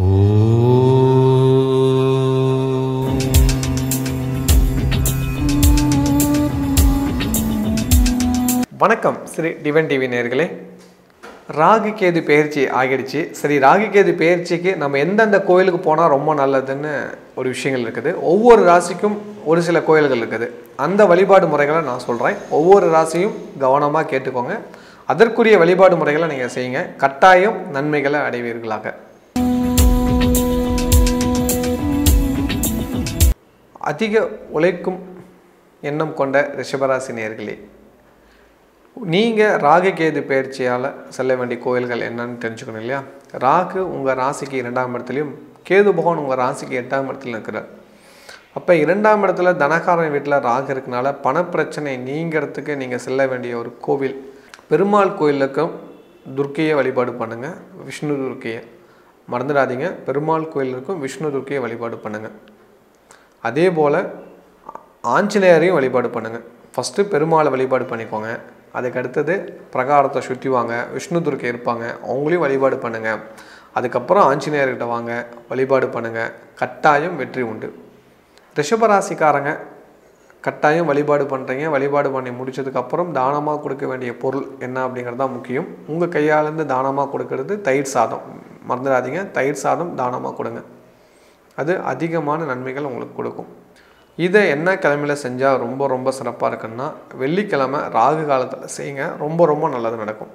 வணக்கம் ஸ்ரீ டிவன் டிவி நேர்களே. ராகு கேது பெயர்ச்சி ஆகிடுச்சு. சரி ராகு கேது பெயர்ச்சிக்கு நம்ம எந்தெந்த கோயிலுக்கு போனால் ரொம்ப நல்லதுன்னு ஒரு விஷயங்கள் இருக்குது. ஒவ்வொரு ராசிக்கும் ஒரு சில கோயில்கள் இருக்குது. அந்த வழிபாடு முறைகளை நான் சொல்கிறேன் ஒவ்வொரு ராசியும் கவனமாக கேட்டுக்கோங்க. அதற்குரிய வழிபாடு முறைகளை நீங்கள் செய்யுங்க. கட்டாயம் நன்மைகளை அடைவீர்களாக. அதிக உழைக்கும் எண்ணம் கொண்ட ரிஷபராசி நேர்களே நீங்கள் ராகு கேது பயிற்சியால் செல்ல வேண்டிய கோயில்கள் என்னன்னு தெரிஞ்சுக்கணும் இல்லையா? ராகு உங்கள் ராசிக்கு இரண்டாம் இடத்துலையும் கேது பகவான் உங்கள் ராசிக்கு எட்டாம் இடத்துல இருக்கிறார். அப்போ இரண்டாம் இடத்துல தனகாரன் வீட்டில் ராகு இருக்கனால பணப்பிரச்சனை நீங்கிறதுக்கு நீங்கள் செல்ல வேண்டிய ஒரு கோவில் பெருமாள் கோயிலுக்கும் துர்க்கையை வழிபாடு பண்ணுங்கள் விஷ்ணு துர்க்கையை. மறந்துடாதீங்க பெருமாள் கோயிலுக்கும் விஷ்ணு துர்க்கையை வழிபாடு பண்ணுங்கள் அதே போல் ஆஞ்சநேயரையும் வழிபாடு பண்ணுங்கள் ஃபஸ்ட்டு பெருமாளை வழிபாடு பண்ணிக்கோங்க. அதுக்கு அடுத்தது பிரகாரத்தை சுற்றி வாங்க விஷ்ணு துர்க்கை இருப்பாங்க அவங்களையும் வழிபாடு பண்ணுங்கள் அதுக்கப்புறம் ஆஞ்சநேயர்கிட்ட வாங்க வழிபாடு பண்ணுங்கள் கட்டாயம் வெற்றி உண்டு. ரிஷபராசிக்காரங்க கட்டாயம் வழிபாடு பண்ணுறீங்க வழிபாடு பண்ணி முடிச்சதுக்கப்புறம் தானமாக கொடுக்க வேண்டிய பொருள் என்ன அப்படிங்கிறது தான் முக்கியம். உங்கள் கையாலேருந்து தானமாக கொடுக்கறது தயிர் சாதம். மறந்துடாதீங்க. தயிர் சாதம் தானமாக கொடுங்க. அது அதிகமான நன்மைகள் உங்களுக்கு கொடுக்கும். இதை என்ன கிழமையில் செஞ்சால் ரொம்ப ரொம்ப சிறப்பாக இருக்குன்னா வெள்ளிக்கிழமை ராகு காலத்தில் செய்யுங்க. ரொம்ப ரொம்ப நல்லது நடக்கும்.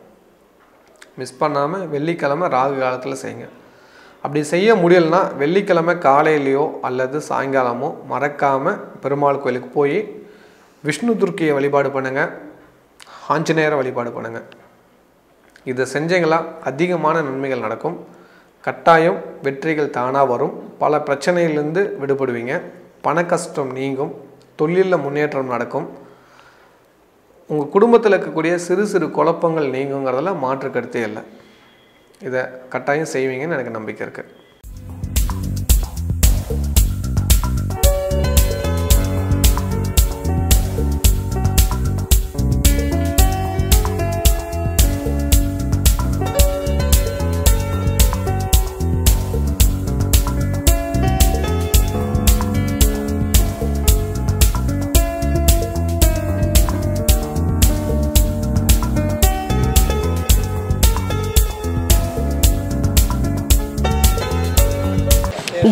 மிஸ் பண்ணாமல் வெள்ளிக்கிழமை ராகு காலத்தில் செய்யுங்க. அப்படி செய்ய முடியலனா வெள்ளிக்கிழமை காலையிலையோ அல்லது சாயங்காலமோ மறக்காமல் பெருமாள் கோயிலுக்கு போய் விஷ்ணு துர்க்கியை வழிபாடு பண்ணுங்கள் ஆஞ்சநேயரை வழிபாடு பண்ணுங்கள் இதை செஞ்சீங்களா அதிகமான நன்மைகள் நடக்கும். கட்டாயம் வெற்றிகள் தானாக வரும். பல பிரச்சனையிலிருந்து விடுபடுவீங்க. பண கஷ்டம் நீங்கும். தொழிலில் முன்னேற்றம் நடக்கும். உங்கள் குடும்பத்தில் இருக்கக்கூடிய சிறு சிறு குழப்பங்கள் நீங்குங்கிறதுல மாற்று கருத்தே இல்லை. இதை கட்டாயம் செய்வீங்கன்னு எனக்கு நம்பிக்கை இருக்குது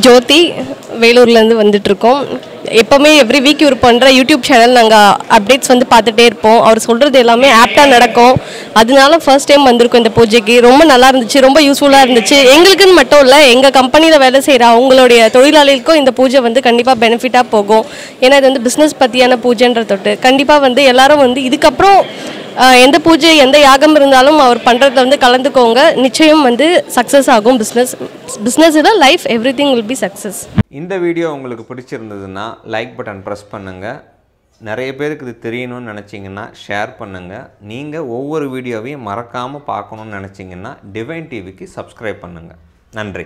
ஜோதி வேலூர்லேருந்து வந்துட்டுருக்கோம். எப்போவுமே எவ்ரி வீக் இவர் பண்ணுற யூடியூப் சேனல் நாங்கள் அப்டேட்ஸ் வந்து பார்த்துட்டே இருப்போம். அவர் சொல்கிறது எல்லாமே ஆப்டாக நடக்கும். அதனால ஃபர்ஸ்ட் டைம் வந்திருக்கோம் இந்த பூஜைக்கு. ரொம்ப நல்லா இருந்துச்சு ரொம்ப யூஸ்ஃபுல்லாக இருந்துச்சு. எங்களுக்குன்னு மட்டும் இல்லை எங்கள் கம்பெனியில் வேலை செய்கிற அவங்களுடைய தொழிலாளிகளுக்கும் இந்த பூஜை வந்து கண்டிப்பாக பெனிஃபிட்டாக போகும். ஏன்னா இது வந்து பிஸ்னஸ் பற்றியான பூஜைன்ற தொட்டு கண்டிப்பாக வந்து எல்லாரும் வந்து இதுக்கப்புறம் எந்த பூஜை எந்த யாகம் இருந்தாலும் அவர் பண்ணுறத வந்து கலந்துக்கோங்க. நிச்சயம் வந்து சக்ஸஸ் ஆகும் பிஸ்னஸ் பிஸ்னஸ் இதில் life everything will be success இந்த வீடியோ உங்களுக்கு பிடிச்சிருந்ததுன்னா லைக் பட்டன் ப்ரெஸ் பண்ணுங்கள் நிறைய பேருக்கு இது தெரியணும்னு நினச்சிங்கன்னா ஷேர் பண்ணுங்கள் நீங்கள் ஒவ்வொரு வீடியோவையும் மறக்காமல் பார்க்கணுன்னு நினச்சிங்கன்னா டிவைன் டிவிக்கு சப்ஸ்கிரைப் பண்ணுங்கள் நன்றி.